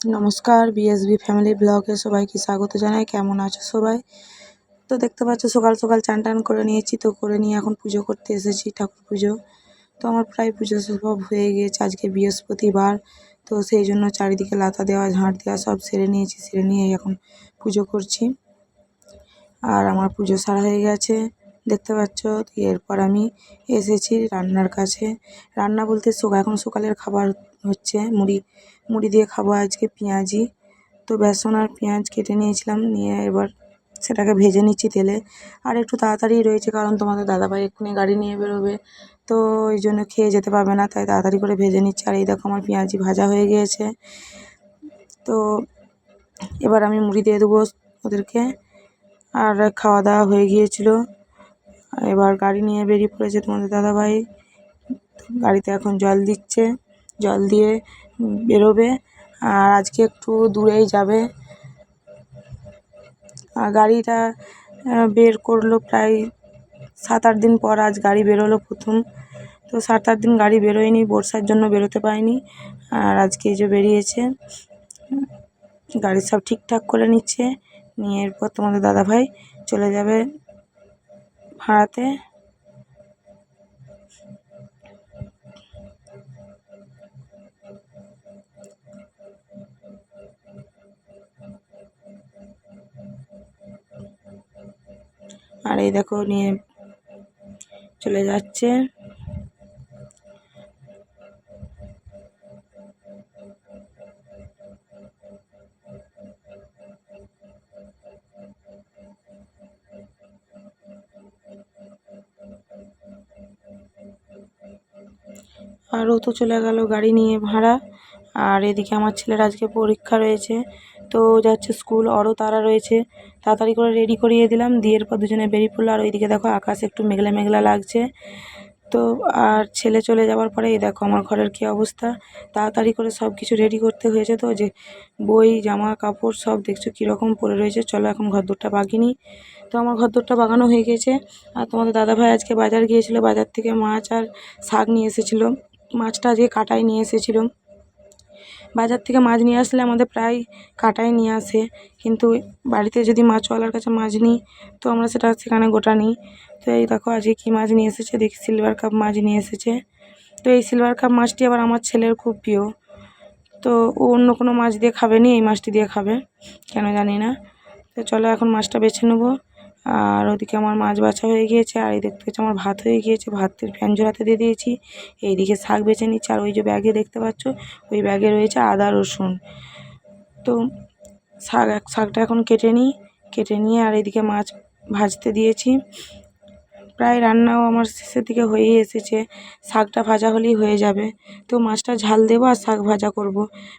নমস্কার BSB family ব্লগে সবাইকে স্বাগত জানাই। কেমন আছো সবাই? তো দেখতে পাচ্ছ, সকাল সকাল চান টান করে নিয়েছি, তো করে নিয়ে এখন পুজো করতে এসেছি, ঠাকুর পুজো। তো আমার প্রায় পুজো সব হয়ে গিয়েছে আজকে বৃহস্পতিবার, তো সেই জন্য চারিদিকে লাতা দেওয়া, ঝাঁট দেওয়া সব সেরে নিয়েছি, সেরে নিয়ে এখন পুজো করছি। আর আমার পুজো সারা হয়ে গেছে। দেখতে পাচ্ছ? এরপর আমি এসেছি রান্নার কাছে। রান্না বলতে এখন সকালের খাবার হচ্ছে মুড়ি। মুড়ি দিয়ে খাব আজকে পেঁয়াজি। তো বেসন আর পেঁয়াজ কেটে নিয়েছিলাম, নিয়ে এবার সেটাকে ভেজে নিচ্ছি তেলে। আর একটু তাড়াতাড়ি রয়েছে কারণ তোমাদের দাদাভাই এক্ষুনি গাড়ি নিয়ে বেরোবে। তো ওই জন্য খেয়ে যেতে পারবে না, তাই তাড়াতাড়ি করে ভেজে নিচ্ছি। আর এই দেখো আমার পেঁয়াজি ভাজা হয়ে গিয়েছে। তো এবার আমি মুড়ি দিয়ে দেবো ওদেরকে। আর খাওয়া দাওয়া হয়ে গিয়েছিল। এবার গাড়ি নিয়ে বেরিয়ে পড়েছে তোমাদের দাদাভাই। গাড়িতে এখন জল দিচ্ছে, জল দিয়ে বেরোবে আর আজকে একটু দূরেই যাবে। আর গাড়িটা বের করল প্রায় সাত আট দিন পর আজ গাড়ি বেরোলো প্রথম। তো সাত আট দিন গাড়ি বেরোয়নি, বর্ষার জন্য বেরোতে পারেনি আর আজকে এই যে বেরিয়েছে, গাড়ি সব ঠিকঠাক করে নিচ্ছে। নিয়ে এরপর তোমাদের দাদাভাই চলে যাবে ভাড়াতে? আর এই দেখো নিয়ে চলে যাচ্ছে। আর ও তো চলে গেল গাড়ি নিয়ে ভাড়া। আর এদিকে আমার ছেলের আজকে পরীক্ষা রয়েছে। তো যাচ্ছে স্কুল ওরও তারা রয়েছে। তাড়াতাড়ি করে রেডি করিয়ে দিলাম। দিয়ে এরপর দুজনে বেরিয়ে পড়ল। আর ওইদিকে দেখো আকাশ একটু মেঘলা মেঘলা লাগছে। তো আর ছেলে চলে যাওয়ার পরে এই দেখো আমার ঘরের কী অবস্থা। তাড়াতাড়ি করে সব কিছু রেডি করতে হয়েছে তো। যে বই, জামা, কাপড় সব দেখছ কীরকম পড়ে রয়েছে। চলো এখন ঘরদোরটা বাগিনি তো আমার ঘর ঘরদোরটা বাগানো হয়ে গেছে। আর তোমাদের দাদাভাই আজকে বাজার গিয়েছিল। বাজার থেকে মাছ আর শাক নিয়ে এসেছিল। মাছটা আজকে কাটাই নিয়ে এসেছিল। বাজার থেকে মাছ নিয়ে আসলে আমাদের প্রায় কাটাই নিয়ে আসে। কিন্তু বাড়িতে যদি মাছওয়ালার কাছে মাছ নিই, তো আমরা সেটা সেখানে গোটা নিই তো এই দেখো আজকে কী মাছ নিয়ে এসেছে, দেখি সিলভার কাপ মাছ নিয়ে এসেছে। তো এই সিলভার কাপ মাছটি আবার আমার ছেলের খুব প্রিয়। তো ও অন্য কোনো মাছ দিয়ে খাবে নি, এই মাছটি দিয়ে খাবে, কেন জানি না। তো চলো এখন মাছটা বেছে নেব। আর ওদিকে আমার মাছ বাছা হয়ে গিয়েছে, আর এই দেখতে পাচ্ছি আমার ভাত হয়ে গিয়েছে। ভাতের ফ্যান ঝোলাতে দিয়ে দিয়েছি। এইদিকে শাক বেছে নিচ্ছি, আর ওই যে ব্যাগে দেখতে পাচ্ছ, ওই ব্যাগে রয়েছে আদা, রসুন। তো শাক এক, শাকটা এখন কেটে নিই, কেটে নিয়ে আর এদিকে মাছ ভাজতে দিয়েছি। প্রায় রান্নাও আমার শেষের দিকে হয়েই এসেছে। শাকটা ভাজা হলেই হয়ে যাবে। তো মাছটা ঝাল দেবো আর শাক ভাজা করব।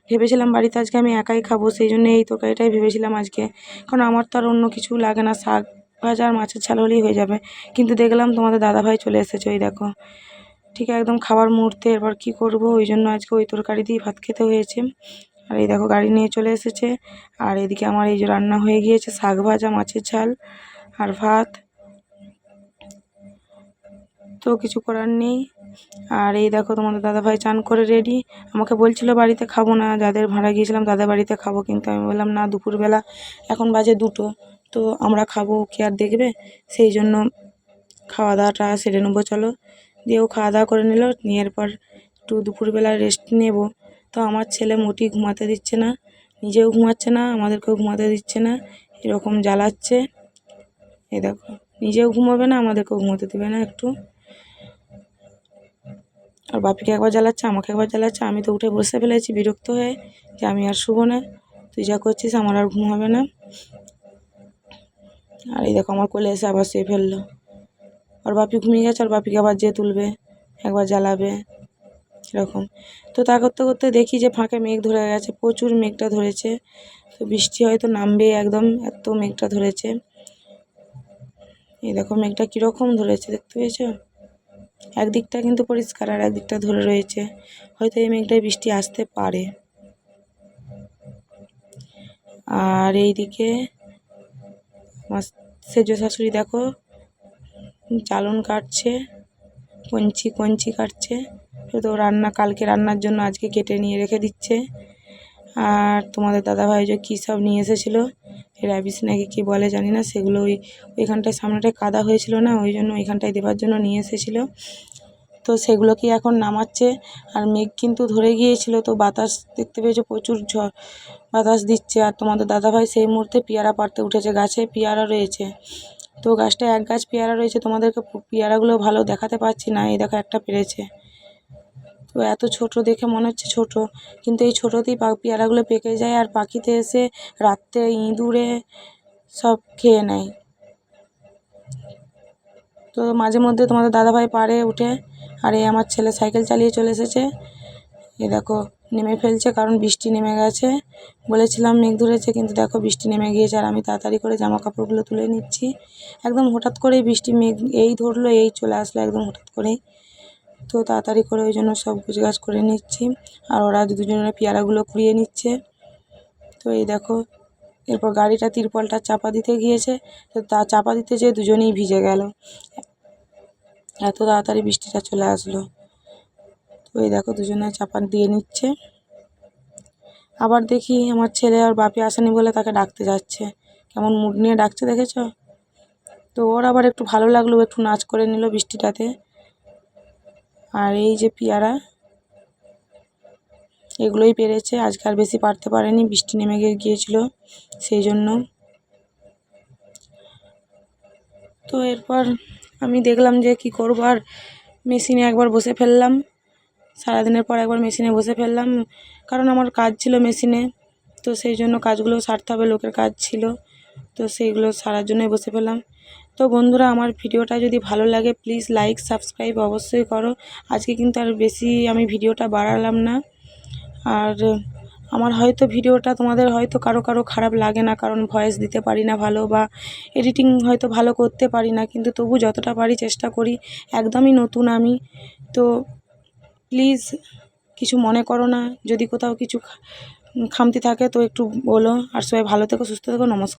ভেবেছিলাম বাড়িতে আজকে আমি একাই খাব, সেই জন্য এই তরকারিটাই ভেবেছিলাম আজকে। কারণ আমার তো আর অন্য কিছু লাগে না, শাক ভাজা আর মাছের ঝাল হলেই হয়ে যাবে। কিন্তু দেখলাম তোমাদের দাদাভাই চলে এসেছে, ওই দেখো। ঠিক একদম খাবার মুহূর্তে এবার কী করব? ওই জন্য আজকে ওই তরকারি দিয়েই ভাত খেতে হয়েছে। আর এই দেখো গাড়ি নিয়ে চলে এসেছে। আর এদিকে আমার এই যে রান্না হয়ে গিয়েছে, শাক ভাজা, মাছের ঝাল আর ভাত। তো কিছু করার নেই। আর এই দেখো তোমাদের দাদাভাই চান করে রেডি। আমাকে বলছিল বাড়িতে খাব না, যাদের ভাড়া গিয়েছিলাম তাদের বাড়িতে খাব। কিন্তু আমি বললাম, না, দুপুরবেলা এখন বাজে দুটো। তো আমরা খাব কে আর দেখবে? সেই জন্য খাওয়া দাওয়াটা সেরে নেব, চলো। দিয়েও খাওয়া দাওয়া করে নিল, নিয়ে এরপর একটু দুপুরবেলা রেস্ট নেব। তো আমার ছেলে মোটেই ঘুমাতে দিচ্ছে না, নিজেও ঘুমাচ্ছে না, আমাদেরকেও ঘুমাতে দিচ্ছে না, এরকম জ্বালাচ্ছে। এ দেখো, নিজেও ঘুমাবে না, আমাদেরকেও ঘুমাতে দেবে না একটু। আর বাপিকে একবার জ্বালাচ্ছে, আমাকে একবার জ্বালাচ্ছে, আমি তো উঠে বসে ফেলেছি বিরক্ত হয়ে যে আমি আর শুবো না। তুই যা করছিস, আমার আর ঘুম হবে না। আর এই দেখো আমার কোলে এসে আবার শুয়ে ফেলল। আর বাপি ঘুমিয়ে গেছে আর বাপিকে আবার যেয়ে তুলবে, একবার জ্বালাবে, এরকম। তো তা করতে করতে দেখি যে ফাঁকে মেঘ ধরে গেছে, প্রচুর মেঘটা ধরেছে। তো বৃষ্টি হয়তো নামবে একদম, এত মেঘটা ধরেছে। এই দেখো মেঘটা কীরকম ধরেছে, দেখতে পেয়েছ? একদিকটা কিন্তু পরিষ্কার আর একদিকটা ধরে রয়েছে। হয়তো এই মেঘটায় বৃষ্টি আসতে পারে। আর এইদিকে সেজ শাশুড়ি দেখো, চালন কাটছে, কঞ্চি কঞ্চি কাটছে। তো রান্না, কালকে রান্নার জন্য আজকে কেটে নিয়ে রেখে দিচ্ছে। আর তোমাদের দাদাভাই যে কী সব নিয়ে এসেছিল র্যাবিস নাকি কী বলে জানি না, সেগুলো ওই ওইখানটায় সামনেটায় কাদা হয়েছিল না, ওই জন্য ওইখানটায় দেবার জন্য নিয়ে এসেছিল। তো সেগুলোকে এখন নামাচ্ছে। আর মেঘ কিন্তু ধরে গিয়েছিল, তো বাতাস দেখতে পেয়েছ প্রচুর ঝড় বাতাস দিচ্ছে। আর তোমাদের দাদাভাই সেই মুহূর্তে পেয়ারা পাড়তে উঠেছে, গাছে পেয়ারা রয়েছে। তো গাছটায় এক গাছ পেয়ারা রয়েছে, তোমাদেরকে পেয়ারাগুলো ভালো দেখাতে পারছি না, এই দেখো একটা পেরেছে। তো এত ছোট দেখে মনে হচ্ছে ছোট, কিন্তু এই ছোটোতেই পেয়ারাগুলো পেকে যায় আর পাখিতে এসে রাত্রে ইঁদুরে সব খেয়ে নেয়। তো মাঝে মধ্যে তোমাদের দাদাভাই পাড়ে উঠে আর এই আমার ছেলে সাইকেল চালিয়ে চলে এসেছে। এ দেখো, নেমে ফেলছে কারণ বৃষ্টি নেমে গেছে। বলেছিলাম মেঘ ধরেছে, কিন্তু দেখো বৃষ্টি নেমে গিয়েছে আর আমি তাড়াতাড়ি করে জামা কাপড়গুলো তুলে নিচ্ছি। একদম হঠাৎ করেই বৃষ্টি মেঘ এই ধরলো, এই চলে আসলো একদম হঠাৎ করেই। তো তাড়াতাড়ি করে ওই জন্য সব গুছগাছ করে নিচ্ছি আর ওরা দুজনে পেয়ারাগুলো কুড়িয়ে নিচ্ছে। তো এই দেখো, এরপর গাড়িটা তিরপলটা চাপা দিতে গিয়েছে। তো তা চাপা দিতে যেয়ে দুজনেই ভিজে গেল। এত তাড়াতাড়ি বৃষ্টিটা চলে আসলো। তো এই দেখো দুজনে চাপা দিয়ে নিচ্ছে। আবার দেখি আমার ছেলে আর বাপি আসেনি বলে তাকে ডাকতে যাচ্ছে। কেমন মুড নিয়ে ডাকছে দেখেছ? তো ওর আবার একটু ভালো লাগল, একটু নাচ করে নিল বৃষ্টিটাতে। আর এই যে পেয়ারা, এগুলোই পেরেছে। আজকে আর বেশি পারতে পারেনি, বৃষ্টি নেমে গিয়ে গিয়েছিল সেই জন্য। তো এরপর আমি দেখলাম যে কি করব, আর মেশিনে একবার বসে ফেললাম। সারাদিনের পর একবার মেশিনে বসে ফেললাম। কারণ আমার কাজ ছিল মেশিনে, তো সেই জন্য কাজগুলো সারতে হবে, লোকের কাজ ছিল। তো সেইগুলো সারার জন্যই বসে ফেললাম। তো বন্ধুরা, আমার ভিডিওটা যদি ভালো লাগে প্লিজ লাইক সাবস্ক্রাইব অবশ্যই করো। আজকে কিন্তু আর বেশি আমি ভিডিওটা বাড়ালাম না। আর আমার হয়তো ভিডিওটা তোমাদের হয়তো কারও কারও খারাপ লাগে না, কারণ ভয়েস দিতে পারি না ভালো বা এডিটিং হয়তো ভালো করতে পারি না, কিন্তু তবু যতটা পারি চেষ্টা করি, একদমই নতুন আমি। তো প্লিজ কিছু মনে করো না, যদি কোথাও কিছু খামতি থাকে তো একটু বলো, আর সবাই ভালো থেকো, সুস্থ থেকো, নমস্কার।